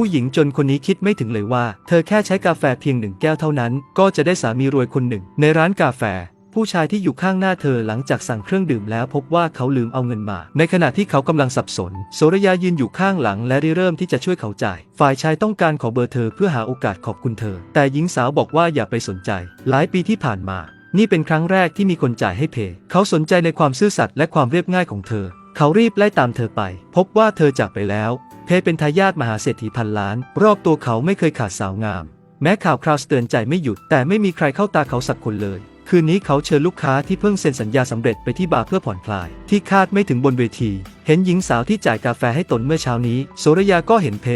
ผู้หญิงจนคนนี้คิดไม่ถึงเลยว่า เธอแค่ใช้กาแฟเพียงหนึ่งแก้วเท่านั้น ก็จะได้สามีรวยคนหนึ่ง ในร้านกาแฟ ผู้ชายที่อยู่ข้างหน้าเธอหลังจากสั่งเครื่องดื่มแล้วพบว่าเขาลืมเอาเงินมา ในขณะที่เขากำลังสับสน โสรยายืนอยู่ข้างหลังและริเริ่มที่จะช่วยเขาจ่าย ฝ่ายชายต้องการขอเบอร์เธอเพื่อหาโอกาสขอบคุณเธอ แต่หญิงสาวบอกว่าอย่าไปสนใจ หลายปีที่ผ่านมา นี่เป็นครั้งแรกที่มีคนจ่ายให้เพเขาสนใจในความซื่อสัตย์และความเรียบง่ายของเธอ เขารีบไล่ตามเธอไป พบว่าเธอจากไปแล้ว เพเป็นทายาทมหาเศรษฐีพันล้าน รอบตัวเขาไม่เคยขาดสาวงาม แม้ข่าวคราวเตือนใจไม่หยุด แต่ไม่มีใครเข้าตาเขาสักคนเลย คืนนี้เขาเชิญลูกค้าที่เพิ่งเซ็นสัญญาสำเร็จไปที่บาร์เพื่อผ่อนคลาย ที่คาดไม่ถึงบนเวที เห็นหญิงสาวที่จ่ายกาแฟให้ตนเมื่อเช้านี้โสรยาก็เห็นเพ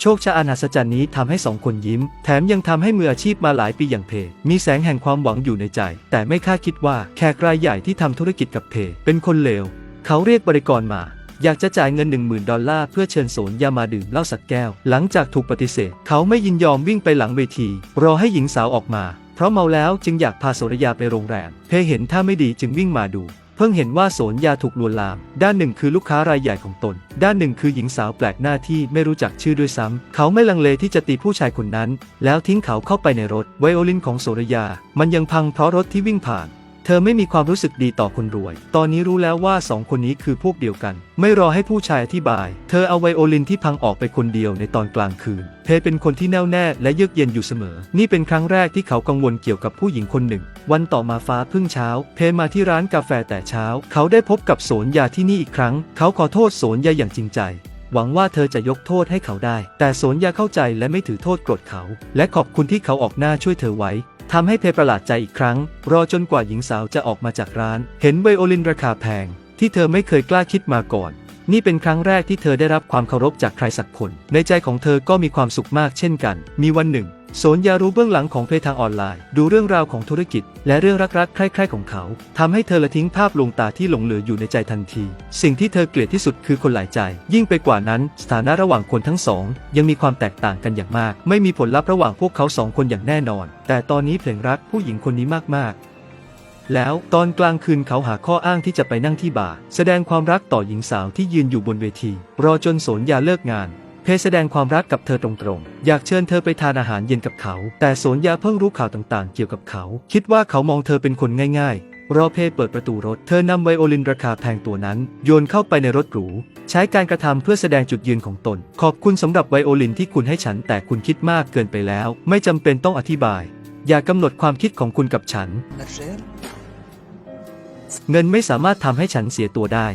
โชคชะอันหัศจรรย์นี้ทำให้สองคนยิ้ม แถมยังทำให้มืออาชีพมาหลายปีอย่างเพ มีแสงแห่งความหวังอยู่ในใจ แต่ไม่คาดคิดว่าแขกรายใหญ่ที่ทำธุรกิจกับเพ เป็นคนเลว เขาเรียกบริกรมา อยากจะจ่ายเงิน 1 0,000 ดอลลาร์เพื่อเชิญโสนยามาดื่มเหล้าสักแก้ว หลังจากถูกปฏิเสธ เขาไม่ยินยอมวิ่งไปหลังเวที รอให้หญิงสาวออกมา เพราะเมาแล้วจึงอยากพาโสรยาไปโรงแรม เพเห็นท่าไม่ดีจึงวิ่งมาดู เพิ่งเห็นว่าโสนยาถูกลวนลาม ด้านหนึ่งคือลูกค้ารายใหญ่ของตน ด้านหนึ่งคือหญิงสาวแปลกหน้าที่ไม่รู้จักชื่อด้วยซ้ำเขาไม่ลังเลที่จะตีผู้ชายคนนั้น แล้วทิ้งเขาเข้าไปในรถ ไวโอลินของโสรยา มันยังพังเพราะรถที่วิ่งผ่าน เธอไม่มีความรู้สึกดีต่อคนรวย ตอนนี้รู้แล้วว่าสองคนนี้คือพวกเดียวกัน ไม่รอให้ผู้ชายอธิบาย เธอเอาไวโอลินที่พังออกไปคนเดียวในตอนกลางคืน เพเป็นคนที่แน่วแน่และเยือกเย็นอยู่เสมอ นี่เป็นครั้งแรกที่เขากังวลเกี่ยวกับผู้หญิงคนหนึ่ง วันต่อมาฟ้าพึ่งเช้า เพมาที่ร้านกาแฟแต่เช้า เขาได้พบกับโสนยาที่นี่อีกครั้ง เขาขอโทษโสนยาอย่างจริงใจหวังว่าเธอจะยกโทษให้เขาได้ แต่โสนยาเข้าใจและไม่ถือโทษโกรธเขา และขอบคุณที่เขาออกหน้าช่วยเธอไว้ ทำให้เพประหลาดใจอีกครั้ง รอจนกว่าหญิงสาวจะออกมาจากร้าน เห็นไวโอลินราคาแพง ที่เธอไม่เคยกล้าคิดมาก่อน นี่เป็นครั้งแรกที่เธอได้รับความเคารพจากใครสักคน ในใจของเธอก็มีความสุขมากเช่นกัน มีวันหนึ่ง สนยารู้เบื้องหลังของเพทางออนไลน์ ดูเรื่องราวของธุรกิจ และเรื่องรักๆ ใคร่ๆ ของเขาทำให้เธอละทิ้งภาพลวงตาที่หลงเหลืออยู่ในใจทันที สิ่งที่เธอเกลียดที่สุดคือคนหลายใจ ยิ่งไปกว่านั้น สถานะระหว่างคนทั้งสอง ยังมีความแตกต่างกันอย่างมาก ไม่มีผลลัพธ์ระหว่างพวกเขาสองคนอย่างแน่นอน แต่ตอนนี้เพลงรักผู้หญิงคนนี้มากๆแล้วตอนกลางคืนเขาหาข้ออ้างที่จะไปนั่งที่บาร์แสดงความรักต่อหญิงสาวที่ยืนอยู่บนเวที รอจนโสนยาเลิกงาน เพแสดงความรักกับเธอตรงๆ อยากเชิญเธอไปทานอาหารเย็นกับเขา แต่สวนยาเพิ่งรู้ข่าวต่างๆ เกี่ยวกับเขา คิดว่าเขามองเธอเป็นคนง่ายๆ รอเพเปิดประตูรถ เธอนำไวโอลินราคาแพงตัวนั้น โยนเข้าไปในรถหรู ใช้การกระทำเพื่อแสดงจุดยืนของตน ขอบคุณสำหรับไวโอลินที่คุณให้ฉัน แต่คุณคิดมากเกินไปแล้ว ไม่จำเป็นต้องอธิบาย อย่ากำหนดความคิดของคุณกับฉัน เงินไม่สามารถทำให้ฉันเสียตัวได้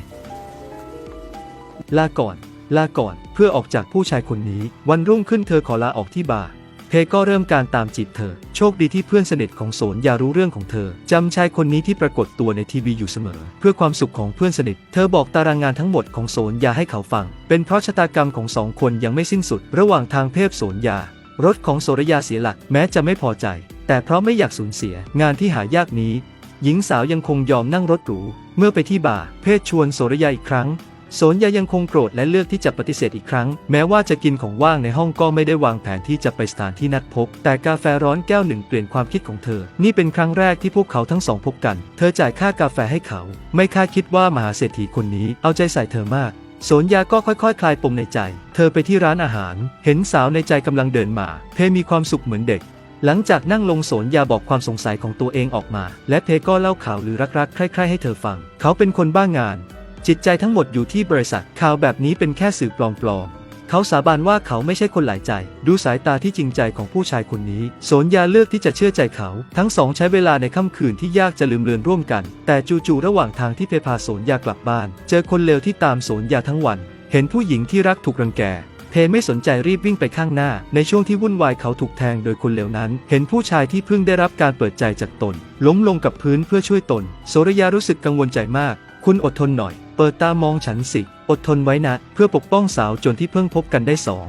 ลาก่อน ลาก่อนเพื่อออกจากผู้ชายคนนี้ วันรุ่งขึ้นเธอขอลาออกที่บาร์เพก็เริ่มการตามจีบเธอ โชคดีที่เพื่อนสนิทของโสนยารู้เรื่องของเธอ จำชายคนนี้ที่ปรากฏตัวในทีวีอยู่เสมอ เพื่อความสุขของเพื่อนสนิท เธอบอกตารางงานทั้งหมดของโสนยาให้เขาฟัง เป็นเพราะชะตากรรมของสองคนยังไม่สิ้นสุด ระหว่างทางเพศโสนยา รถของโสรยาเสียหลักแม้จะไม่พอใจ แต่เพราะไม่อยากสูญเสีย งานที่หายากนี้ หญิงสาวยังคงยอมนั่งรถหรู เมื่อไปที่บาร์เพศชวนโสรยาอีกครั้ง โสนยายังคงโกรธและเลือกที่จะปฏิเสธอีกครั้ง แม้ว่าจะกินของว่างในห้องก็ไม่ได้วางแผนที่จะไปสถานที่นัดพบ แต่กาแฟร้อนแก้วหนึ่งเปลี่ยนความคิดของเธอ นี่เป็นครั้งแรกที่พวกเขาทั้งสองพบกัน เธอจ่ายค่ากาแฟให้เขา ไม่คาดคิดว่ามหาเศรษฐีคนนี้เอาใจใส่เธอมากโสนยาก็ค่อยๆคลายปมในใจ เธอไปที่ร้านอาหาร เห็นสาวในใจกำลังเดินมาเพมีความสุขเหมือนเด็ก หลังจากนั่งลงโสนยาบอกความสงสัยของตัวเองออกมา และเพก็เล่าข่าวหรือรักๆ ใคร่ๆให้เธอฟัง เขาเป็นคนบ้างงาน จิตใจทั้งหมดอยู่ที่บริษัท ข่าวแบบนี้เป็นแค่สื่อปลอมๆ เขาสาบานว่าเขาไม่ใช่คนหลายใจ ดูสายตาที่จริงใจของผู้ชายคนนี้ โสนยาเลือกที่จะเชื่อใจเขา ทั้งสองใช้เวลาในค่ำคืนที่ยากจะลืมเลือนร่วมกัน แต่จู่ๆระหว่างทางที่เพพาโสนยากลับบ้าน เจอคนเลวที่ตามโสนยาทั้งวัน เห็นผู้หญิงที่รักถูกรังแกเพไม่สนใจรีบวิ่งไปข้างหน้า ในช่วงที่วุ่นวายเขาถูกแทงโดยคนเลวนั้น เห็นผู้ชายที่เพิ่งได้รับการเปิดใจจากตน ล้มลงกับพื้นเพื่อช่วยตน โสรยารู้สึกกังวลใจมาก คุณอดทนหน่อย เปิดตามองฉันสิ อดทนไว้นะ เพื่อปกป้องสาวจนที่เพิ่งพบกันได้สอง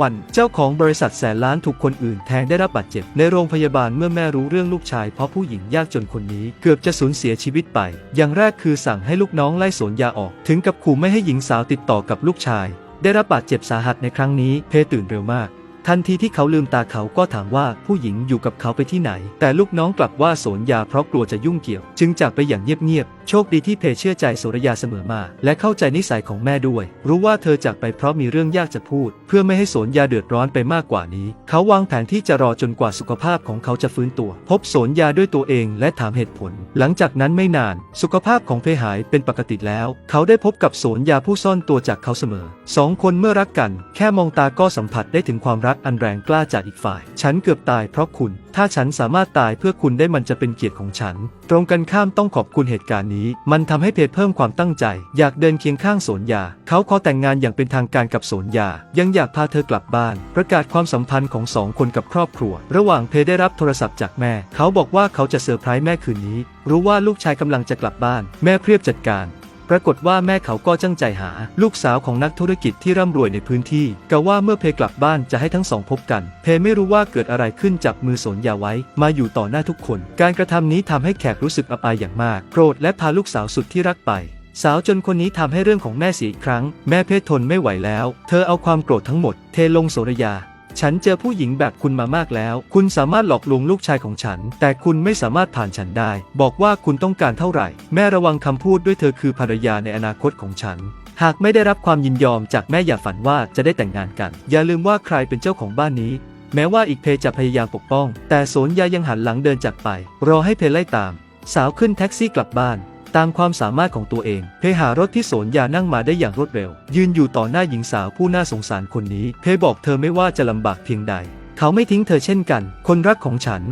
วันเจ้าของบริษัทแสนล้านถูกคนอื่นแทงได้รับบาดเจ็บในโรงพยาบาลเมื่อแม่รู้เรื่องลูกชายเพราะผู้หญิงยากจนคนนี้เกือบจะสูญเสียชีวิตไป อย่างแรกคือสั่งให้ลูกน้องไล่สวนยาออก ถึงกับขู่ไม่ให้หญิงสาวติดต่อกับลูกชาย ได้รับบาดเจ็บสาหัสในครั้งนี้เพตื่นเร็วมาก ทันทีที่เขาลืมตาเขาก็ถามว่าผู้หญิงอยู่กับเขาไปที่ไหน แต่ลูกน้องกลับว่าโสนยาเพราะกลัวจะยุ่งเกี่ยว จึงจากไปอย่างเงียบๆ โชคดีที่เพเชื่อใจโสรยาเสมอมา และเข้าใจนิสัยของแม่ด้วย รู้ว่าเธอจากไปเพราะมีเรื่องยากจะพูด เพื่อไม่ให้โสนยาเดือดร้อนไปมากกว่านี้ เขาวางแผนที่จะรอจนกว่าสุขภาพของเขาจะฟื้นตัว พบโสนยาด้วยตัวเองและถามเหตุผล หลังจากนั้นไม่นาน สุขภาพของเพหายเป็นปกติแล้ว เขาได้พบกับโสนยาผู้ซ่อนตัวจากเขาเสมอสองคนเมื่อรักกัน แค่มองตาก็สัมผัสได้ถึงความรักอันแรงกล้าจากอีกฝ่าย ฉันเกือบตายเพราะคุณ ถ้าฉันสามารถตายเพื่อคุณได้มันจะเป็นเกียรติของฉัน ตรงกันข้ามต้องขอบคุณเหตุการณ์นี้ มันทำให้เพจเพิ่มความตั้งใจ อยากเดินเคียงข้างโสนยา เขาขอแต่งงานอย่างเป็นทางการกับโสนยา ยังอยากพาเธอกลับบ้าน ประกาศความสัมพันธ์ของสองคนกับครอบครัว ระหว่างเพได้รับโทรศัพท์จากแม่ เขาบอกว่าเขาจะเซอร์ไพรส์แม่คืนนี้ รู้ว่าลูกชายกำลังจะกลับบ้าน แม่เพรียบจัดการ ปรากฏว่าแม่เขาก็จ้างใจหา ลูกสาวของนักธุรกิจที่ร่ำรวยในพื้นที่กะว่าเมื่อเพกลับบ้านจะให้ทั้งสองพบกัน เพไม่รู้ว่าเกิดอะไรขึ้นจับมือสนยาไว้ มาอยู่ต่อหน้าทุกคน การกระทำนี้ทำให้แขกรู้สึกอับอายอย่างมากโกรธและพาลูกสาวสุดที่รักไปสาวจนคนนี้ทำให้เรื่องของแม่เสียอีกครั้ง แม่เพศทนไม่ไหวแล้ว เธอเอาความโกรธทั้งหมด เทลงโสรยา ฉันเจอผู้หญิงแบบคุณมามากแล้ว คุณสามารถหลอกลวงลูกชายของฉัน แต่คุณไม่สามารถผ่านฉันได้ บอกว่าคุณต้องการเท่าไหร่ แม่ระวังคำพูดด้วยเธอคือภรรยาในอนาคตของฉัน หากไม่ได้รับความยินยอมจากแม่อย่าฝันว่าจะได้แต่งงานกัน อย่าลืมว่าใครเป็นเจ้าของบ้านนี้ แม้ว่าอีกเพจะพยายามปกป้อง แต่โสนยายังหันหลังเดินจากไป รอให้เพไล่ตาม สาวขึ้นแท็กซี่กลับบ้าน ตามความสามารถของตัวเองเพหารถที่สนยานั่งมาได้อย่างรวดเร็ว ยืนอยู่ต่อหน้าหญิงสาวผู้น่าสงสารคนนี้เพบอกเธอไม่ว่าจะลำบากเพียงใด เขาไม่ทิ้งเธอเช่นกัน คนรักของฉัน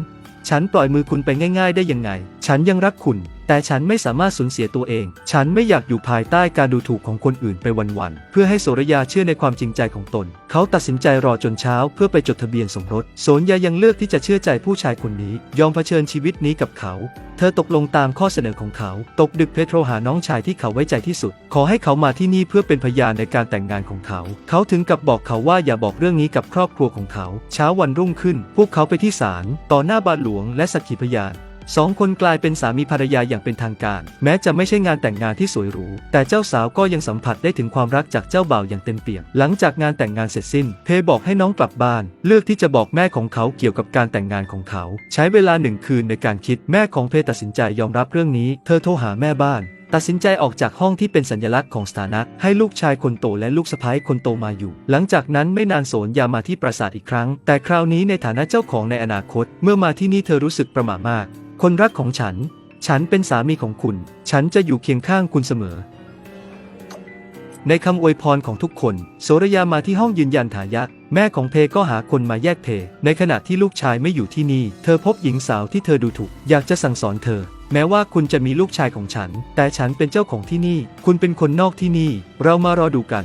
ฉันปล่อยมือคุณไปง่าย ๆ ได้ยังไง ฉันยังรักคุณ แต่ฉันไม่สามารถสูญเสียตัวเอง ฉันไม่อยากอยู่ภายใต้การดูถูกของคนอื่นไปวันๆ เพื่อให้โสรยาเชื่อในความจริงใจของตน เขาตัดสินใจรอจนเช้าเพื่อไปจดทะเบียนสมรส โสนยายังเลือกที่จะเชื่อใจผู้ชายคนนี้ ยอมเผชิญชีวิตนี้กับเขา เธอตกลงตามข้อเสนอของเขา ตกดึกเพโทรหาน้องชายที่เขาไว้ใจที่สุด ขอให้เขามาที่นี่เพื่อเป็นพยานในการแต่งงานของเขา เขาถึงกับบอกเขาว่าอย่าบอกเรื่องนี้กับครอบครัวของเขา เช้าวันรุ่งขึ้น พวกเขาไปที่ศาล ต่อหน้าบาทหลวงและสักขีพยาน สองคนกลายเป็นสามีภรรยาอย่างเป็นทางการ แม้จะไม่ใช่งานแต่งงานที่สวยหรู แต่เจ้าสาวก็ยังสัมผัสได้ถึงความรักจากเจ้าบ่าวอย่างเต็มเปี่ยม หลังจากงานแต่งงานเสร็จสิ้น เพบอกให้น้องกลับบ้าน เลือกที่จะบอกแม่ของเขาเกี่ยวกับการแต่งงานของเขา ใช้เวลาหนึ่งคืนในการคิดแม่ของเพตัดสินใจยอมรับเรื่องนี้ เธอโทรหาแม่บ้านตัดสินใจออกจากห้องที่เป็นสัญลักษณ์ของสถานะ ให้ลูกชายคนโตและลูกสะใภ้คนโตมาอยู่ หลังจากนั้นไม่นานโสนยามาที่ปราสาทอีกครั้ง แต่คราวนี้ในฐานะเจ้าของในอนาคต เมื่อมาที่นี่เธอรู้สึกประหม่ามาก คนรักของฉัน ฉันเป็นสามีของคุณ ฉันจะอยู่เคียงข้างคุณเสมอ ในคำอวยพรของทุกคน โสรยามาที่ห้องยืนยันฐายะ แม่ของเพก็หาคนมาแยกเพ ในขณะที่ลูกชายไม่อยู่ที่นี่ เธอพบหญิงสาวที่เธอดูถูก อยากจะสั่งสอนเธอ แม้ว่าคุณจะมีลูกชายของฉัน แต่ฉันเป็นเจ้าของที่นี่ คุณเป็นคนนอกที่นี่ เรามารอดูกัน